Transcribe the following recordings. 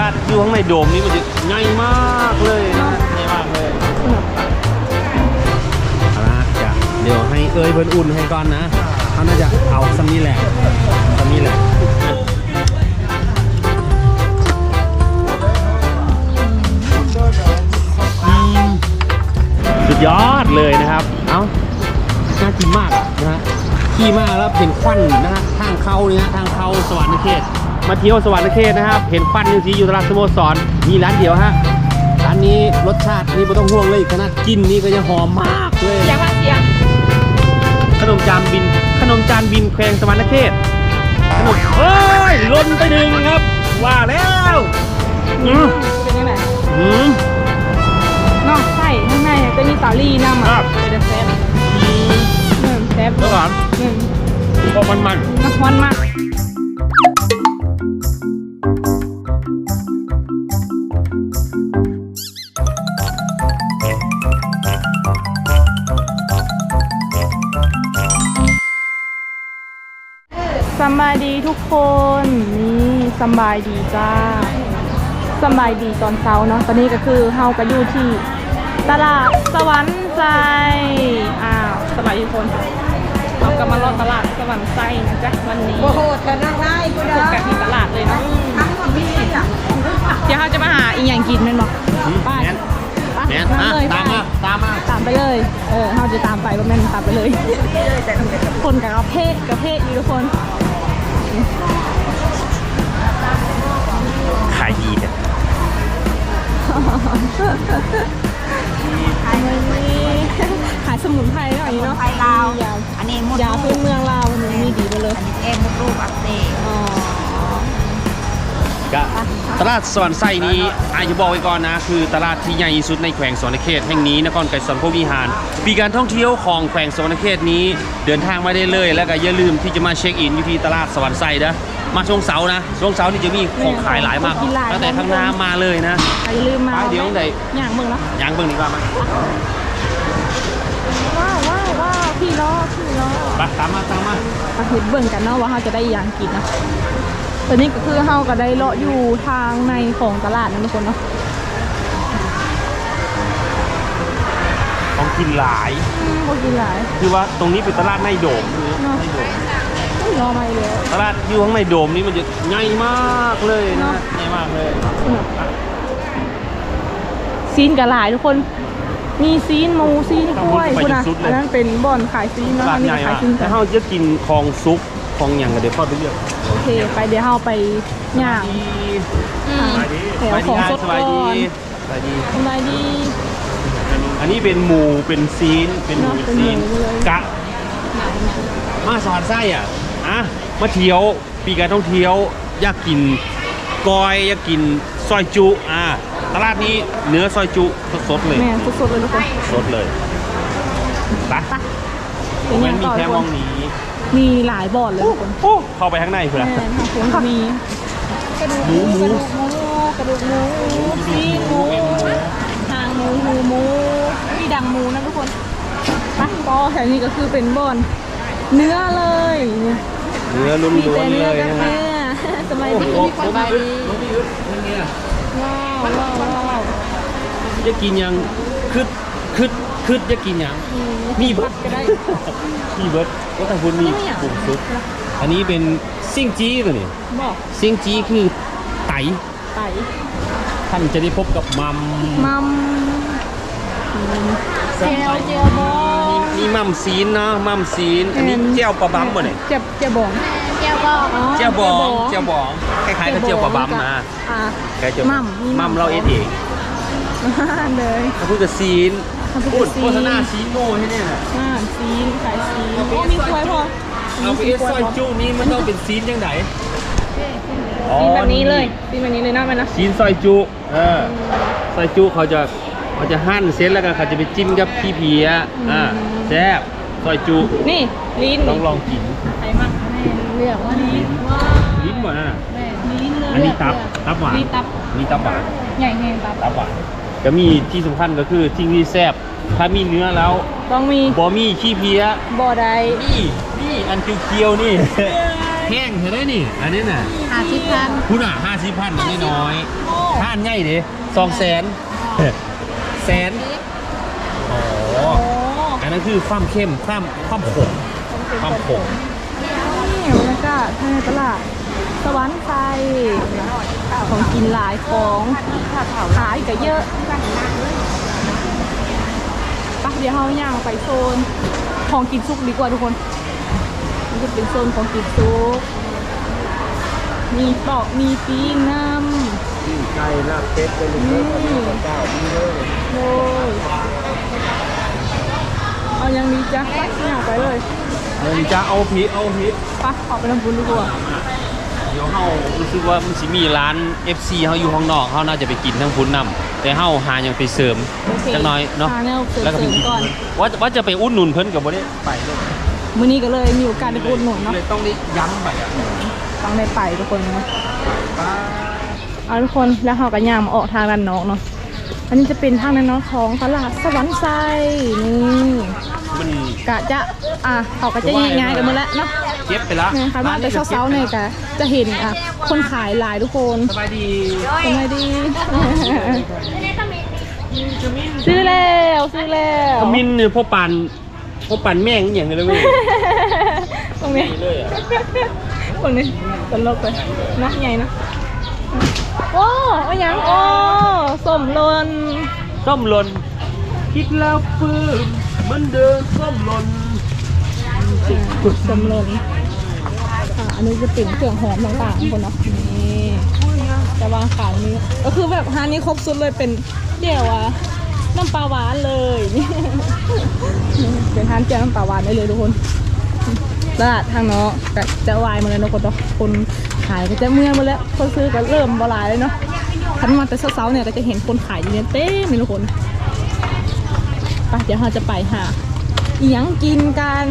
ลาดอยู่ข้างในโดมนี้มันจะง่ายมากเลยนะง่ายมากเลยเอาละจะเดี๋ยวให้เอ้ยเพิ่นอุ่นให้ก่อนนะเขาน่าจะเอาซัมนี้แหละซัมนี้แหละอืมสุดยอดเลยนะครับ เอ้า น่ากินมากอะนะฮะขี่มากแล้วเห็นควันนะฮะ ทางเข้าเนี่ยทางเข้าสวรรค์เขต มาเที่ยวสวรรค์เขตนะครับ เห็นควันอยู่ที่อยู่ตลาดสโมสร มีร้านเดียวฮะ ร้านนี้รสชาตินี่ไม่ต้องห่วงเลยขนาดกินนี่ก็ยังหอมมากเลยเสียงว่าเสียง ขนมจานบิน ขนมจานบินแขวงสวรรค์เขตขนมเฮ้ยล้นไปหนึ่งครับ ว่าแล้วอืมเป็นยังไงอืมเนอกไส้ข้างในจะมีสาลี่น้ำครัอะบเป็นแซ่บอืมหนึ่งแซ่บแล้วก่อนหนึ่งพอมันมันน้ำมันมาก ดีทุกคนนี่สำบายดีจ้าสำบายดีตอนเช้าเนาะตอนนี้ก็คือเฮาก็อยู่ที่ตลาดสวรรค์ใจอ้าวสบายดีทุกคนเราก็มารอตลาดสวรรค์ใจนะจ๊ะวันนี้โอ้โหแต่นั่งได้กูเจเด้ออกันที่ตลาดเลยเนาะทั้งหมดมีอะเดี๋ยวเราจะมาหาอีกอย่างกินแมันบอกอืมไปแมนไปแมนตามอะเลยตามมาตามมาตามไปเลย เออเราจะตามไปว่าแม่นตามไปเลยแต่ทำเป็นคนกับกระเพาะกระเพาะอยู่ทุกคน ขายดีเนี่ยขายขายสมุนไพรหน่อยเนาะไทยลาว ยาอันนี้มดยาพื้นเมืองลาววันนี้มีดีไปเลยเอ็มมดลูกอักเสบอ๋อ ก็ ตลาดสวรรค์ไส้นี้อาจจะบอกไว้ก่อนนะ คือตลาดที่ใหญ่ที่สุดในแขวงสวรรณเขตแห่งนี้นครไกรสอนพรหมวิหาร ปีการท่องเที่ยวของแขวงสวรรณเขตนี้ เดินทางมาได้เลย แล้วก็อย่าลืมที่จะมาเช็คอินอยู่ที่ตลาดสวรรค์ไส้นะมาช่วงเสาร์นะช่วงเสาร์นี่จะมีของขายหลายมากตั้งแต่ข้างหน้ามาเลยนะอย่าลืมมาไปเดี๋ยวไหนอย่างเมืองเนาะยังเบิ่งดีกว่ามาว้าวว้าวว้าวพี่ล้อพี่ล้อไปตามมาตามมามาเห็นเบิ่งกันเนาะว่าเราจะได้อย่างกินนะ ตอนนี้ก็คือเราก็ได้เลาะอยู่ทางในของตลาดนะทุกคนเนาะของกินหลายอืมบ่กินหลายคือว่าตรงนี้เป็นตลาดในโดมเนาะในโดมอุ้ยรอมาอีกแล้วตลาดอยู่ข้างในโดมนี่มันจะง่ายมากเลยนะง่ายมากเลยซีนกับหลายทุกคน มีซีนหมูซีนกล้วยคุณนะอันนั้นเป็นบ่อนขายซีนตเนาะลาอัดนนี้ใหญ่ก็ขายอะซีนกัถ้านเขาจะกินของซุปของอย่างกับเดี๋ยวเข้าไปเลือกโอ เค ไปเดี๋ยวเราไปย่างสบายดีแถวของสดสบายก่ดีอนสบายดี สบายดี อันนี้เป็นหมูเป็นซีน เป็นหมูเนอะเป็นซีนเป็นหมูเลย กะ มาสอนไส้อะ อะ มาเที่ยว ปีการท่องเที่ยว อยากกินกอย อยากกินซอยจุ อะ ตลาดนี้เนื้อซอยจุสดๆเลย แม่สดๆเลยทุกคนสดเลยไปเป็นมัยันงมีต่อแค่ทุกมคอนงนี้ มีหลายบ่อนเลยทุกคนโอ้เข้าไปข้างในเพื่อนแม่ทางโค้งก็มีกระดูกหมูหมูกระดูกหมูซีนหมูหางหมูหูหมูมีดังหมูนะทุกคนไปก็แถวนี้ก็คือเป็นบ่อนเนื้อเลยเนี่ยเนื้อล้มีแต่วนๆเนื้เลอยกับนะเนื้ฮะอสมัยนี้มีความดีน้องพี่ยุทธนี่ไงว้าวว้าวว้าวจะกินยังคืดคืด คืดจะกินยังมีเบิร์ดก็ได้มีเบิร์ดก็ทางคุณมีปรุงซุปอันนี้เป็นซิ่งจี้ตัวนี้บอกซิ่งจี้คือไตไต่ท่านจะได้พบกับมัมมัมเจลเจลบอมีงมีมัมซีนเนาะมัมซีนอันนี้เจียวปลาบั๊มบ่เนี่ยเจ็บเจ็บบองเจ็บบองเจียวบองเจียวบองคล้ายๆกับเจียวปลาบั๊มนะอ่าคล้ายๆเจียวมัมมีมัมัมมเราเอ็ดเองเลยเขาพูดกับซีน เขาพูพูดดกับซีนโฆษณาซีนโน่ให้เนี่ยนะอ่าซีนขายซีนโอ้มีกล้วยพอเอาไปเอสซอยจุนี่มันต้องเป็นซีนยังไงซีนแบบนี้เลยซีนแบบนี้เลยนะแม่นะซีนซอยจุเออซอยจุเขาจะเขาจะหั่นเส้นแล้วก็เขาจะไปจิ้มกับขี้เพียอ่าแซ่บซอยจุนี่ลิ้นต้องลองกินใครมั่งแม่เลือกว่าลิ้นว้าลิ้นหวานน่ะแม่ลิ้นเลยอันนี้ตับตับหวานนี่ตับนี่ตับหวานใหญ่แห้งตับตับหวาน ก็มีที่สำคัญก็คือทิ้งที่แซ่บถ้ามีเนื้อแล้วต้องมีบ่มีขี้เพียบ่อใดนี่นี่อันเคียวๆนี่ แห้งเธอได้นี่ อันนี้น่ะหาชิพันคุณอะห้าสิบพันอันนี้น้อยห้านใหญ่ดิสองแสนแสนอ๋อโอ้อันนั้นคือความเข้มความความขมความขมนี่บรรยากาศภายในตลาด สวรรค์ไทยของกินหลายของขายก็เยอะปะเดี๋ยวเราย่างไปโซนของกินซุกดีกว่าทุกคนมันจะเป็นโซนของกินซุกมีปอกมีปิ้งน้ำไก่ลาบเป็ดเป็นนี่เจ้าพี่เลยโอ้ยเอายังดีจ้ะไปย่างไปเลยเดี๋ยวจะเอาพีเอาพีไปออกไปทำบุญดีกว่า เดี๋ยวเฮารู้สึกว่ามันสิมีร้าน FC เฮาอยู่ข้างนอกเฮาน่าจะไปกินทั้งพุ้นนำแต่เฮาหาอย่างไปเสริมโอเคจักหน้อยเนาะหแนวเสริมแล้วก็ไปกินก่อน ว่าว่าจะไปอุดหนุนเพิ่นกับบ่ได้ไปเลยมื้อนี้ก็เลยมีโอกาสได้ไปอุดหนุนเนาะเลยต้องได้ย้ำไปอะต้องได้ไปทุกคนนะเอาทุกคนแล้วเราก็ย่างมาออกทางด้านนอกเนาะอันนี้จะเป็นทางด้านนอกของตลาดสวรรค์ไซนี่มัน กะจะอะเขาก็จะแยกย้ายกันหมาแล้วเนาะ เก็บไปละเนี่ยค่ะว่าแต่เช้าๆเนี่ยกะจะเห็นอะคนขายหลายทุกคนสบายดีสวัสดีซื้อแล้วซื้อแล้วขมิ้นเนี่ยพ่อปันพ่อปันแม่งอหย่างเลยเว้ยตรงนี้นี่เลยอะตรงนี้ตลกเลยนะใหญ่นะโอ้เอาหยังโอ้สมลนส้มหล่นคิดแล้วปื้มเหมันเดินส้มหล่น สมลนอ่าอันนี้จะเป็นเครื่องหอมต่างๆคนเนาะนี่จะวางขายนี้ ก็คือแบบฮานนี้ครบสุดเลยเป็นเดี่ยวอะน้ำปลาหวานเลยนี่เป็นทานเจียวน้ำปลาหวานได้เลยทุกคนตลาดทางเนาะก็จะวายมาแล้วเนาะคนเนาะคนขายก็จะเมื่อยหมาแล้วคนซื้อก็เริ่มบหลายเลยเนาะทันมาแต่เช้าๆเนี่ยก็จะเห็นคนขายอยู่เนี่ยเต็มเลยทุกคนไปเดี๋ยวเราจะไปหา อิหยังกินกัน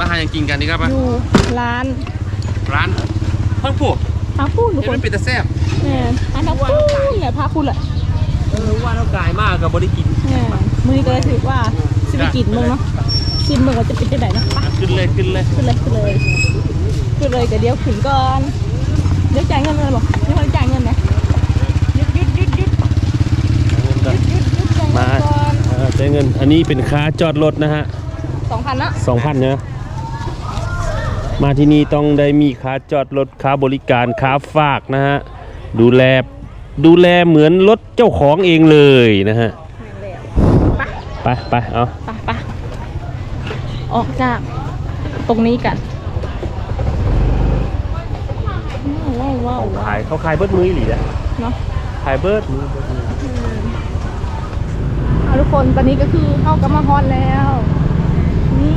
มาหาอย่างกินกันดีครับอยู่ร้านร้านเพิ่งผูกพาพูนทุกเห็นคนมันเป็นตะแซ่บเนี่ยอันนั้นพูนเนี่ยพาพูนแหละเออว่าเรากายมากกับบริกินเนี่ยมือนี้ก็เลยถือว่าสิไปกินมึงเนาะชิมมึงว่าจะเป็นยังไงเนาะไป ขึ้นเลยขึ้นเลยขึ้นเลยขึ้นเลยขึ้นเลยแต่เดี๋ยวขึ้นก่อนเดี๋ยวจ่ายเงินเลยบอกนี่คนจ่ายเงินไหมหยุดหยุดหยุดหยุดหยุดหยุดหยุดจ่ายเงิมานก่อนเออใช้เงินอันนี้เป็นค่าจอดรถนะฮะ สองพันนะสองพันนะมาที่นี่ต้องได้มีค่าจอดรถค่าบริการค่าฝากนะฮะ ดูแลดูแลเหมือนรถเจ้าของเองเลยนะฮะ ไปไปเอาไปไปออกจากตรงนี้กันว้าวว้าวว้าวขายเขาขายเบิดมืออีหลีนะเนาะขายเบิดมือเบิดมือเอาทุกคนตอนนี้ก็คือเข้ากำมาฮอนแล้ว นี่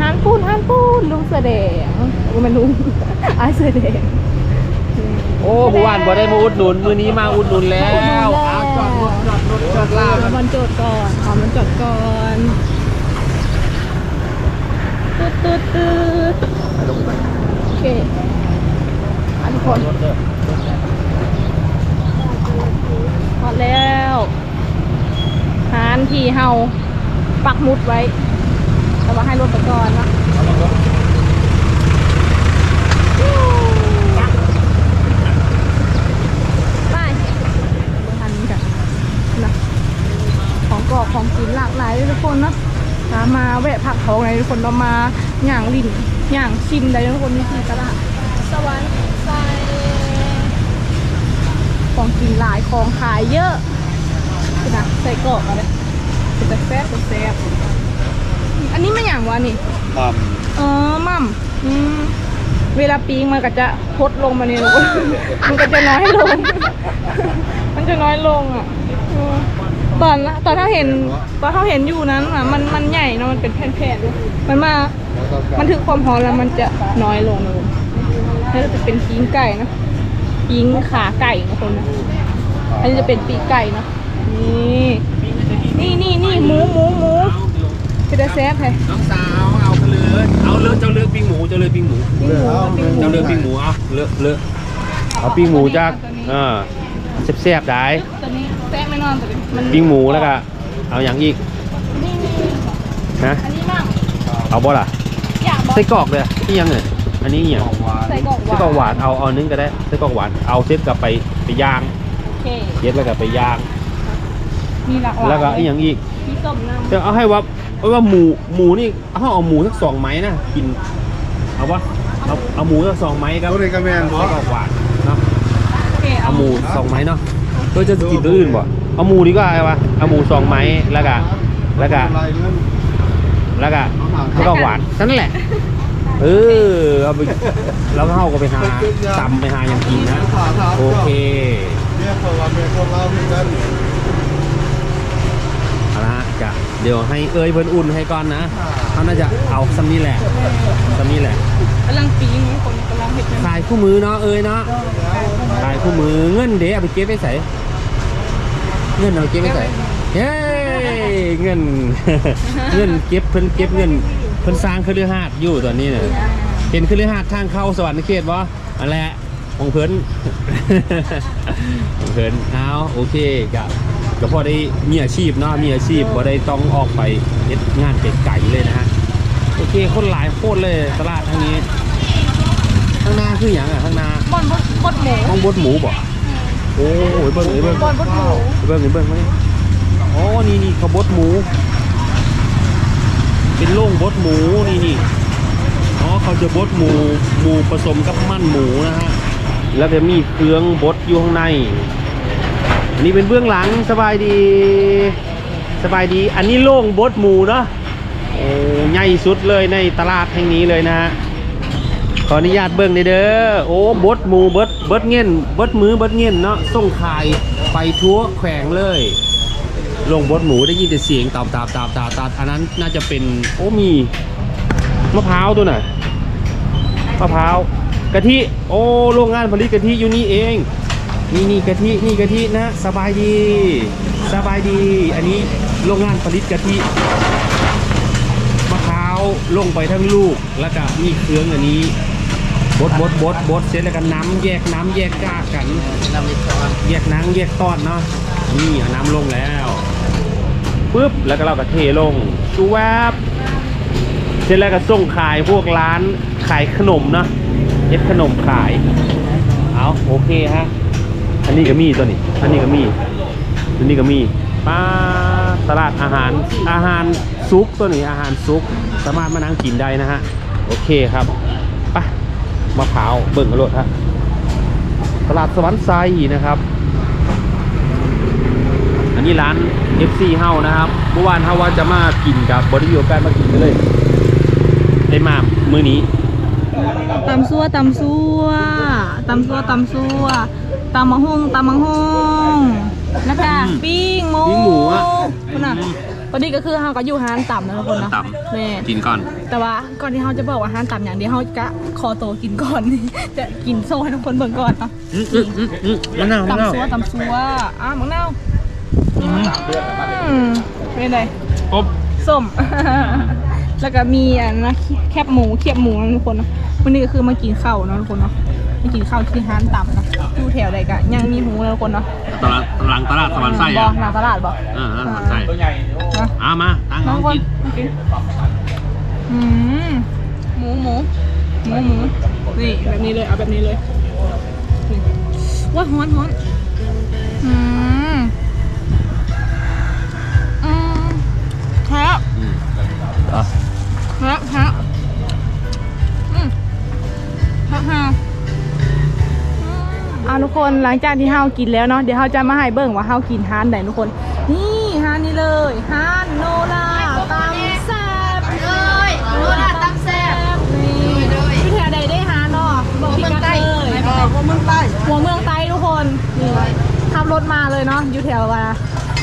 ฮันปูนฮันปูนลุงเสือแดงว่ามันลุงอายเสือแดงโอ้เมื่อวานบ่ได้มาอุดหนุน มือนี้มาอุดหนุนแล้วมาเอาอุจดหนุนอดรถจอดรถจอดลาบแล้วมันจดก่อนเอามันจดก่อนตืดตืดตืดโอเคอันทุกคนหมดแล้วหานที่เฮาปักหมุดไว้ แต่ว่าให้รถไปก่อนเนาะไปทันกันนะของกรอบของกินหลากหลายเลยทุกคนเนาะตามมาแวะผักทองเลยทุกคนเรามาย่างลิ่นย่างชิมได้ทุกคนนี่คือตลาดสวรรค์ไซของกินหลายของขายเยอะนะใส่กรอบมาเลยเป็นแต่แซ่บเป็นแซ่บ อันนี้ไม่อย่างวะนี่ครับเออมั่มอืมเวลาปีงมันก็จะพดลงมาเนี่ยลูกมันก็จะน้อยลง มันจะน้อยลงอะเออตอนตอนถ้าเห็นตอนเขาเห็นอยู่นั้นอะมันมันใหญ่เนอะมันเป็นแผ่นๆด้วยมันมา มันถึงความร้อนแล้วมันจะน้อยลงเลยแล้วจะเป็นปีงไก่นะปีงขาไก่นะคนนะอันนี้จะเป็นปีกไก่เนอะนี่นี่นี่นี่หมูหมูหมู จะได้แซ่บไงน้องสาวเอาไปเลยเอาเลือกเจ้าเลือกปิ้งหมูเจ้าเลือกปิ้งหมูปิ้งหมูปิ้งหมูเจ้าเลือกปิ้งหมูเอาเลือกเลือกเอาปิ้งหมูจากอ่าแซ่บๆได้ตัวนี้แซ่บไม่นอนแต่เป็นมันปิ้งหมูแล้วก็เอาอย่างอีกนี่นี่ฮะอันนี้มั่งเอาบ่ล่ะอยากบอกไส้กรอกเลยที่ยังไงอันนี้เนี่ยใส่กรอกหไส้กรอกหวานเอาเอานึงก็ได้ไส้กรอกหวานเอาเซ็ตกลับไปไปย่างโอเคเย็ดแล้วก็ไปย่างมีหลากหลายแล้วก็อีกอย่างอีกมีส้มน้ำจะเอาให้ว่า เอาว่าหมูหมูนี่เอาเอาหมูสักสองไม้นะกินเอาวะเอาเอาหมูสักสองไม้ครับเอาเลยกระแมนบอไส้กรอกหวานเนาะโอเคเอาหมูสองไม้เนาะก็จะกินตัวอื่นบ่เอาหมูดีกว่าไอ้วะเอาหมูสองไม้แล้วก็แล้วก็ลายเงินแล้วก็ไส้กรอกหวานนั่นแหละ เออเอาไปแล้วก็เข้าก็ไปหาตำไปหาอย่างกินนะ โอเค เนี่ยเขาว่าเมียคนเราเหมือนกัน เอาละฮะ จะเดี๋ยวให้เอ้ยเพิ่นอุ่นให้ก่อนนะเขาน่าจะเอาซัมนี่แหละซัมนี่แหละกำลังปีงคนกำลังเห็ดขายคู่มือเนาะเอ้ยเนาะขายคู่มือเงินเดี๋ยวเอาไปเก็บไปใส่เงินเอาไปเก็บไปใส่เย้เงินเงินเก็บเพิ่นเก็บเงินเพิ่นสร้างคฤหาสน์อยู่ตอนนี้เนี่ยเห็นคฤหาสน์ทางเข้าสวรรค์เขตบ่อันแหละของเพิ่นของเพิ่นเอาโอเคกับ ก็พอได้มีอาชีพเนาะมีอาชีพบ่ได้ต้องออกไปเฮ็ดงานไกลๆเลยนะฮะโอเคคนหลายโคตรเลยตลาดทางนี้ข้างหน้าคืออย่างอะข้างหน้าบอนบดบดหมูห้องบดหมูบ่โอ้ยเบิ้งเอ้ยเบิ้งบอนบดหมูเบิ้งเอ้ยเบิ้งมานี่อ๋อนี่นี่เขาบดหมู เป็นโล่งบดหมูนี่นี่อ๋อเขาจะบดหมูหมูผสมกับมันหมูนะฮะแล้วจะมีเครื่องบดอยู่ข้างในอั นนี้เป็นเบื้องหลังสบายดีสบายดี อันนี้โล่งบดหมูเนาะโอ้ใหญ่สุดเลยในตลาดแห่งนี้เลยนะฮะขออนุญาตเบิ่งหน่อยเด้อโอ้บดหมูบดบดเงินบดมือบดเงินเนาะส่งขายไปทั่วแขวงเลยลงบดหมูได้ยินแต่เสียงตามตามตามตามตามอันนั้นน่าจะเป็นโอ้มีมะพร้าวตัวไหนะมะพร้าวกะทิโอ้โรงงานผลิตกะทิอยู่นี่เอง นี่นี่กะทินี่กะทินะสบายดี สบายดี อันนี้โรงงานผลิตกะทิมะพร้าวลงไปทั้งลูกแล้วก็มีเครื่องอันนี้บดบดบดบดเสร็จแล้วก็น้ำแยกน้ำแยกกากกัน แยกน้ำแยกตอนเนาะนี่เอาน้ำลงแล้วปุ๊บแล้วก็เราก็เทลงชูแวบเสร็จแล้วก็ส่งขายพวกร้านขายขนมเนาะเฮ็ดขนมขาย เอาโอเคฮะ อันนี้ก็มีตัวนี้ อันนี้ก็มี อันนี้ก็มีป้าตลาดอาหารอาหารซุปตัวนี้อาหารซุปสามารถมานั่งกินได้นะฮะ โอเคครับไปมะพร้าวเบิ่งกระโดดฮะตลาดสวรรค์ไซนะครับ อันนี้ร้าน FC เฮานะครับ เมื่อวานเฮาว่าจะมากินกับบริโภคการมากินกันเลยได้มามื้อนี้ตำซัวตำซัวตำซัวตำซัว ตำมะฮุ่งตำมะฮุ่งแล้วก็อืมปิ้งหมูปิ้งหมูอะคุณน่ะตอนนี้ก็คือเฮาก็อยู่ร้านต่ำนะทุกคนนะต่ำแม่กินก่อน แต่ว่าก่อนที่เฮาจะบอกว่าร้านต่ำอย่างเดียวเฮาจะขอตัวกินก่อน จะกินโซ่ให้ทุกคนเบิ่งก่อนเนาะอืมอืมอืมอืมมะนาวมะนาวตำซัวตำซัวอะมังนาวอืมเป็นไงอบส้ม แล้วก็มีอันนะแคบหมูเคียบหมูนะทุกคนเนาะวันนี้ก็คือมากินข้าวเนาะทุกคนเนาะมากินข้าวที่ร้านต่ำเนาะ อยู่แถวใดกะยังมีหมูนะทุกคนเนาะตลาดหลังตลาดสวรรค์ไส้บออะหน้าตลาดบออ่าตลาดสวรรค์ไส้นะเอามาตั้งน้น้อองงคนกินมากินอืมหมูหมูหมูหมูนี่แบบนี้เลยเอาแบบนี้เลยนี่ว้าฮ้อนฮ้อนอืมอืมแท้อืมอะฮะฮะอืมฮะฮะอ่าทุกคนหลังจากที่เฮากินแล้วเนาะเดี๋ยวเฮาจะมาให้เบิ่งว่าเฮากินฮานไหนทุกคน นี่ฮานนี่เลยฮานโนราตำแซ่บเลยโนราตั้งแซ่บนี่ที่แถวใดได้ฮานเนาะบอกพี่กัดเลยเออว่าเมืองใต้หัวเมืองไต้ทุกคนนี่ขับรถมาเลยเนาะอยู่แถวว่า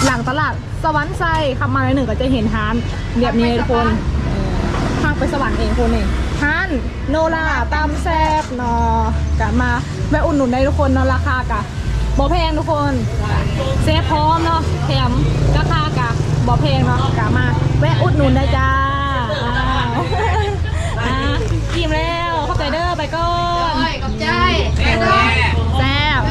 หลังตลาดสวรรค์ไซขับมาในอยหนึ่งก็จะเห็นฮานแบบนี้เลยทุกคนทางไปสวรรค์เองคนเองฮัน โนราตามแซบเนอกะมาแวะอุ่นหนุนได้ทุกคนเนาะราคากะบ่แพงทุกคนเซฟพร้อมเนาะแถมราคากะบ่แพงเนาะกะมาแวะอุดหนุนได้จ้าอ้าวอะกินแล้วเข้าใจเด้อไปก่อนขอบใจแซบ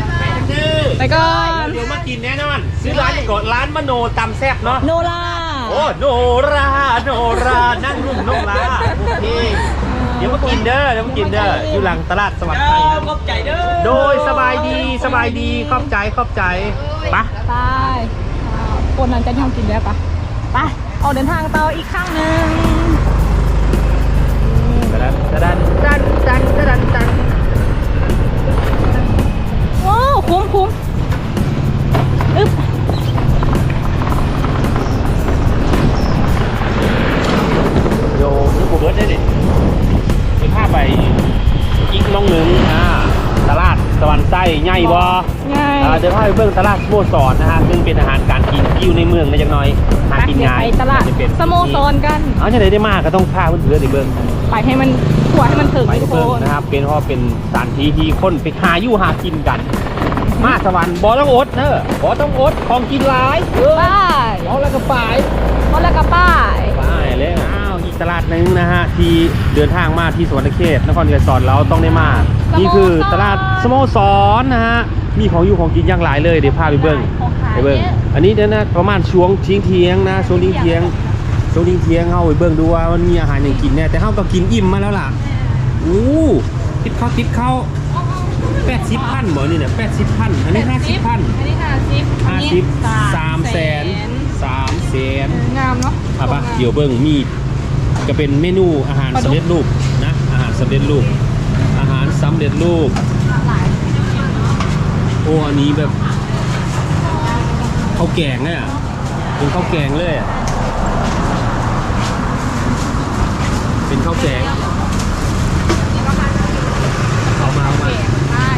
ไปก่อนเดี๋ยวมากินแน่นอนซื้อร้านก่อนร้านมโนตำแซ่บเนาะโนราโอ้โนราโนรานั่งรุ่มน้องลาโอเคอ่า เดี๋ยวมากินเด้อเดี๋ยวมากินเด้ออยู่หลังตลาดสวัสดิ์ไทยโดยสบายดีสบายดีขอบใจขอบใจไปะไปอ่าคนนั้นจะยอมกินได้ปะไปออกเดินทางต่ออีกข้างหนึ่งดันดันดันดันดันดันโอ้คุ้มคุ้มอึ๊บโยนี่กูเบิร์ดได้ดิ มีภาพไปอีกน้องหนึ่งอ่าตลาดสวรรค์ไส้ใหญ่บ่ง่ายอ่าเดี๋ยวพาไปเบิ่งตลาดสโมสรนะฮะซึ่งเป็นอาหารการกินที่อยู่ในเมืองนะจังน้อยหากินง่ายไปตลาดจะเป็นสโมสรกันเอาจะไหนได้มากก็ต้องพาเพื่อนๆไปเบิ่งไปให้มันขวให้มันถึงไปทุกคเบิ่งนนะครับเป็นเพราะว่าเป็นสถานที่ที่คนไปหาอยู่หากินกัน มาสวรรค์บ่ต้องอดเนอะบ่ต้องอดของกินหลายเออไปเอาแล้วก็ไปเพราะแล้วก็ป้ายไปเลยอ้าวอีก ตลาดหนึ่งนะฮะที่เดินทางมาที่สวรรณเขตนครเกษรเราต้องได้มา นี่คือตลาดสโมสรนะฮะมีของอยู่ของกินอย่างหลายเลยเดี๋ยวพาไปเบิ้งไปเบิ้งอันนี้เนี่ยนะประมาณช่วงทิ้งเที่ยงๆนะช่วงทิ้งเที่ยงช่วงทิ้งเที่ยงเข้าไปเบิ้งดูว่ามันมีอาหารอย่างกินแน่แต่เข้าก็กินอิ่มมาแล้วล่ะอู้ติดข้าวติดข้าวแปดสิบพันบ่นี่เนี่ยแปดสิบพันอันนี้ห้าสิบพันอันนี้ห้าสิบห้าสิบสามแสนสามแสนงามเนาะอะปะเดี๋ยวเบิ้งมี ก็เป็นเมนูอาหารสำเร็จรูปนะอาหารสำเร็จรูป อาหารสำเร็จรูปโอ้อันนี้แบบข้าวแกงเนี่ยเป็นข้าวแกงเลยอะเป็นข้าวแกงเอามาเอามาใช่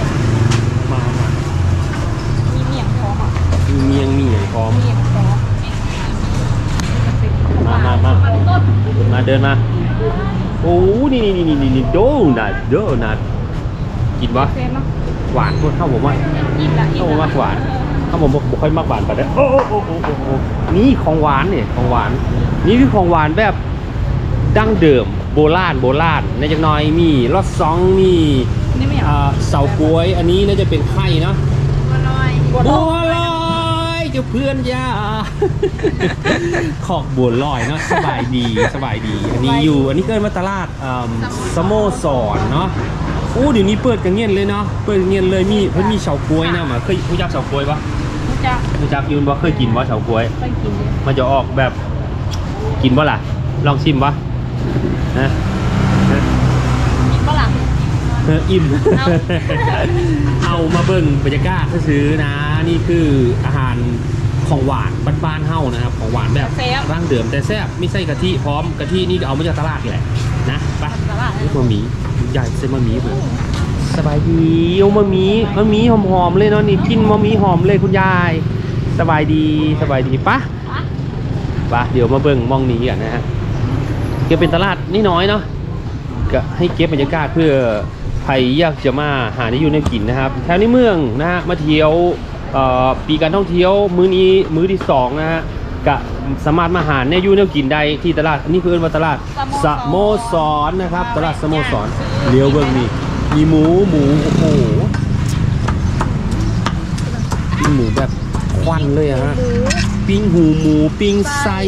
มาเอามามีเมี่ยงพร้อมอะมีเมียงมีอย่างพร้อมเมี่ยงพร้อม มามามามา เดินมา โอ้นี่นี่นี่นี่นี่โดนัทโดนัทกินปะเซนเนาะหวานพวกข้าวผมว่าอิ่มละอิ่ข้าวผมมมากหวานข้าวผมบ่ค่อยมากหวานปะเนี่ยโอ้โอ้โอ้โอ้โอ้โอ้นี่ของหวานเนี่ยของหวาน นี่คือของหวานแบบดั้งเดิมโบราณโบราณในจักหน่อยมีรสซองมีนี่ไม่อยากอ่าเสากล้วย อันนี้น่าจะเป็นไข่เนาะบัวลอยบัว ลอยเจ้าเพื่อนยาขอกบัวลอยเนาะสบายดีสบายดี อันนี้อยู่ อันนี้เกิดมาตลาดอ่าสโมสรเนาะโอ้เดี๋ยวนี้เปิดกันเงียนเลยเนาะเปิดกันเงียนเลยมีเพิ่นมีเฉาก๊วยนะมาเคยรู้จักเฉาก๊วยปะรู้จักรู้จักอยูนว่าเคยกินว่าเฉาก๊วยไปกินเลยมันจะออกแบบกินปะล่ะลองชิมปะนะนะกินฝรั่ง เอออิ่ม เอา เอามาเบิ่งบรรยากาศซื้อๆนะ นี่คืออาหารของหวานบ้านๆเฮานะครับ ของหวานแบบร่างเดิมแต่แซ่บไม่ใส่กะทิพร้อมกะทินี่เอามาจากตลาดนี่แหละนะไปตลาดนี่มามีใหญ่เส้นมามีเลยสบายดีเอามามีมามีหอมๆเลยเนาะนี่กินมามีหอมเลยคุณยาย สบายดีสบายดีปะปะเดี๋ยวมาเบิ่งมองนี้กันนะฮะก็เป็นตลาดนี่น้อยเนาะก็ให้เก็บบรรยากาศเพื่อ ใครอยากจะมาหาได้อยู่ในกินนะครับแถวในเมืองนะฮะมาเที่ยวปีการท่องเที่ยวมื้อนี้มื้อที่สองนะฮะก็สามารถมาหาในอยู่แนวกินได้ที่ตลาดนนี้เพื่อนว่าตลาดสโมสรนะครับ ตลาดสโมสรเลี้ยวเบื้องนี่มีหมูหมูโอ้โหปิ้งหมูแบบควันเลยฮะปิ้งหูหมูปิ้งไส้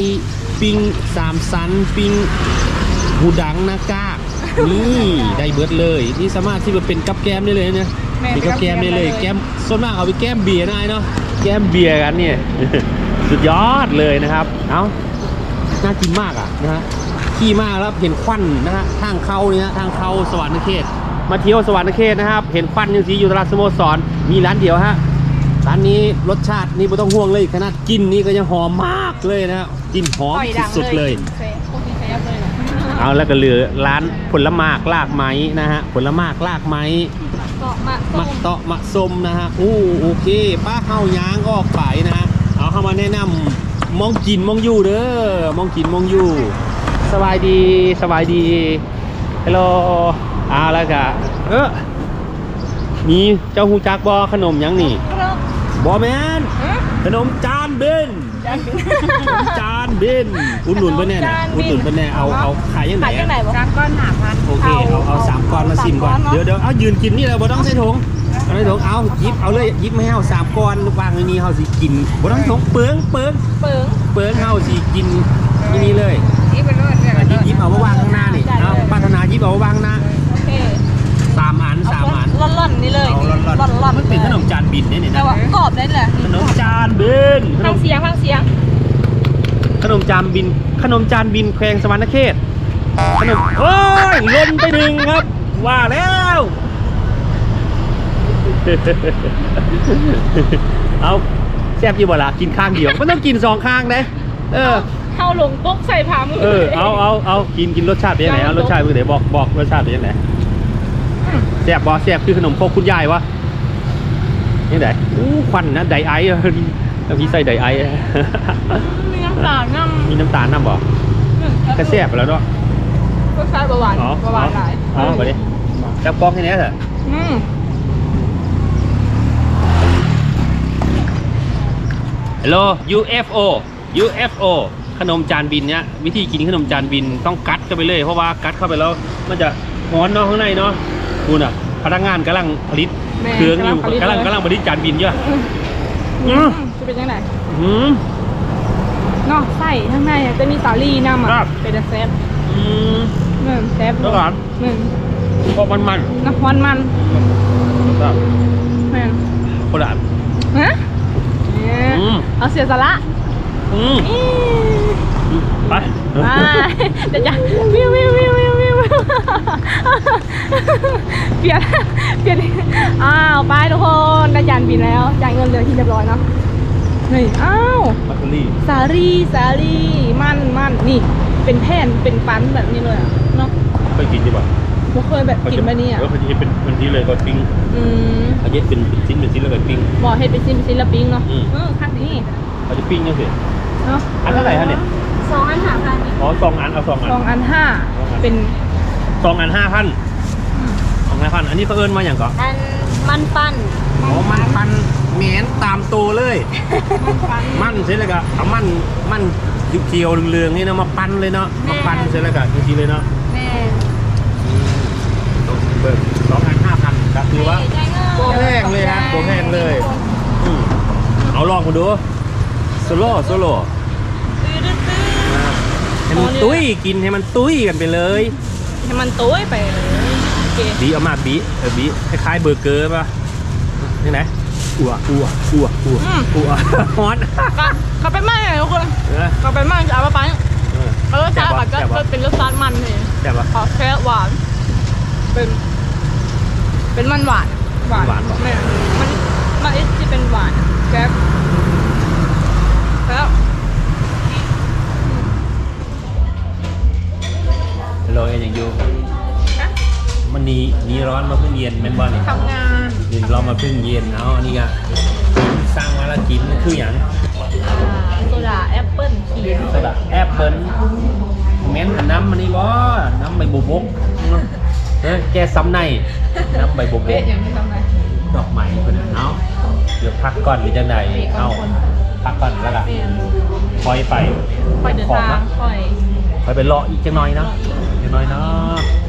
ปิ้งสามสันปิ้งหูดังน้ากา นี่ได้เบิร์ดเลยนี่สามารถที่จะเป็นกับแก้มได้เลยนะเป็นกับแก้มได้เลยแก้มส่วนมากเอาไปแก้มเบียร์ได้เนาะแก้มเบียร์กันเนี่ยสุดยอดเลยนะครับเอ้าน่ากินมากอะนะฮะขี่มากแล้วเห็นควันนะฮะทางเข้าเนี่ยทางเข้าสวรรค์เขตมาเที่ยวสวรรค์เขตนะครับ เห็นควันยังสีอยู่ตลาดสโมสรมีร้านเดียวฮะร้านนี้รสชาตินี่ไม่ต้องห่วงเลยขนาดกินนี่ก็ยังหอมมากเลยนะกลินหอมสุดๆเลย เซ่พวกนี้เซ่เลยเอาแล้วก็เหลือร้านผลไม้ลากไม้นะฮะผลไม้ลากไม้เกาะมะมะเตาะมะส้มนะฮะอู้โอเคป้าเข้ายางออกไปนะฮะเอาเข้ามาแนะนำมองกินมองอยู่เด้อมองกินมองอยู่ สบายดีสบายดีฮัลโหลเอาแล้วก็เออมีเจ้าฮูจักบอขนมหยังนี่กรอกบอแมนขนมจานเบน จานเบนอุดหนุนเพิ่นแน่นะอุดหนุนเพิ่นแน่เอาเอาขายยังไงขายยังไงอะวะจานก้อนหาพันโอเคเอาเอาสามก้อนมาชิมก่อนสามก้อนเนอะเดี๋ยวเดี๋ยวเอายืนกินนี่เลยบ่ต้องใส่ถุงเอาใส่ถุงเอาหยิบเอาเลยหยิบไม่ให้เอาสามก้อนวางในนี้เฮาสิกินบ่ต้องใส่ถุงเปิงเปิงเปิงเปิงเฮาสิกินที่นี่เลยนี่เป็นรถเนี่ยยิบยิบเอามาวางข้างหน้านี่เอาปรารถนายิบเอามาวางข้างหน้า โอเค สามอันสาม อันร่อนร่อนๆนี่เลยเอาร่อนร่อนร่อนร่อนมันเป็นขนมจานบินเนี่ยนี่แต่นะว่ากรอบได้แหละขนมจานบินขนฟังมเสียงฟังเสียงขนมจานบิน ขนมจานบินแขวงสวรรณเขตขนมโอ้ยลนไปหนึ่งครับ ว่าแล้ว เอาแซ่บอยู่บ่ล่ะกินข้างเดียวมันต้องกินสองข้างเด้เออ เข้าลงปุ๊บใส่ผ้ามือเออเอาเอาเอากินกินรสชาติเป็นยังไงเอารสชาติเป็นยังไงบอกบอกรสชาติเป็นยังไง แซ่บบ่แซ่บคือขนมโคกคุณยายวะยังไงอู้ควันนะไดไอซ์อะแล้วพี่ใส่ไดไอซ์มีน้ำตาลน้ำมีน้ำตาลน้ำบ่กระแซ่บไปแล้วเนาะรสชาติหวานอ๋อหวานหลายอ๋อไปดิแล้วกล้องแค่นี้เถอะอืมฮัลโหล UFO UFO ขนมจานบินเนี้ยวิธีกินขนมจานบินต้องกัดเข้าไปเลยเพราะว่ากัดเข้าไปแล้วมันจะร้อนเนาะข้างในเนาะ คุณอะ พนักงานกำลังผลิตแม่เครื่องอยู่กำลังผลิตกำลังเลย กำลังผลิตจานบินอยู่อะ อือืมมจะเป็นยังไงอืม เนาะไส้ข้างในอะจะมีสาลีน้ำครัอะบเป็นแซ่บอืม หนึ่งแซ่บแล้วก่อน หนึ่งพอมันมันน้ำมันมันครับแม่นคนละอันฮะเนี่ยอืม เอาเสียสละอืมอี้ไป ไปเดี๋ยวจะวิววิววิววิววิว เปลี่ยน เปลี่ยน อ้าว ไปทุกคนได้จานบินแล้วจ่ายเงินเลยที่เรียบร้อยเนาะนี่อ้าวบัตเตอรี่สาลีสาลีมันมันนี่ เป็นแผ่นเป็นปั้นแบบนี้เลยอะเนาะเคยกินดีป่ะบ่เคยแบบกินแบบนี้อะเออเขาจะเป็นมันที่เลยก็ปิ้งอืมเขาจะเป็นเป็นชิ้นเป็นชิ้นแล้วก็ปิ้งบ่เฮ็ดเป็นชิ้นเป็นชิ้นละปิ้งเนาะอืมเออคักนี้เขาจะปิ้งยังสิเนาะอันเท่าไหร่ฮะเนี่ยสองอันหาพันอ๋อสองอันเอาสองอันสองอันห้าสองอันเป็น สองอันห้าพันสองห้าพันอันนี้เขาเอิ้นมาอย่างก่อนอันมันปั้นอ๋อมันพันเหมียนตามตัวเลยปั้นมันเสร็จแล้วก็เอามันมันเขียวๆเหลืองๆนี่เนาะมาปั้นเลยเนาะมาปั้นเสร็จแล้วก็จริงๆเลยเนาะแม่เบิกสองพันห้าพันก็คือว่าใจเงินตัวแพงเลยฮะตัวแพงเลยอืมเอาลองมาดูโซโล่โซโล่ให้มันตุ้ยกินให้มันตุ้ยกันไปเลย ให้มันตุ้ยไปเลยโอเคบีเอามาบีเออบีคล้ายๆเบอร์เกอร์ป่ะนี่ไหนอัวอัวอัวอัวอัวฮอตก็เขาไปไหม้ทุกคนเออเขาไปไหม้จะเอาไปปั้นเออแล้วรสชาติมันก็แซ่บปะเป็นรสชาติมันเลยแต่ว่าขอแค่หวาน เป็น เป็นมันหวาน หวานเหรอแม่มันมันเอสที่เป็นหวาน เพิ่งเย็นแม่นบ่นี่ทำงานนี่เรามาเพิ่งเย็นเอาอันนี้ก็สร้างมาแล้วกินมันคืออย่างโซดาแอปเปิ้ลขีดสระแอปเปิ้ลแม่นน้ำมันนี่บ่น้ำใบบุบกเออแกซ้ำในน้ำใบบุบเบ๊ะกอย่างนี้ทำไงดอกไม้คนนั้นเอาเดี๋ยวพักก่อนหรือจะไหนเอาพักก่อนแล้วกันเป็นคอยไปค่อยเดินของทางนะค่อยคอยไปรออีกจังน้อยนะจังน้อยเนาะ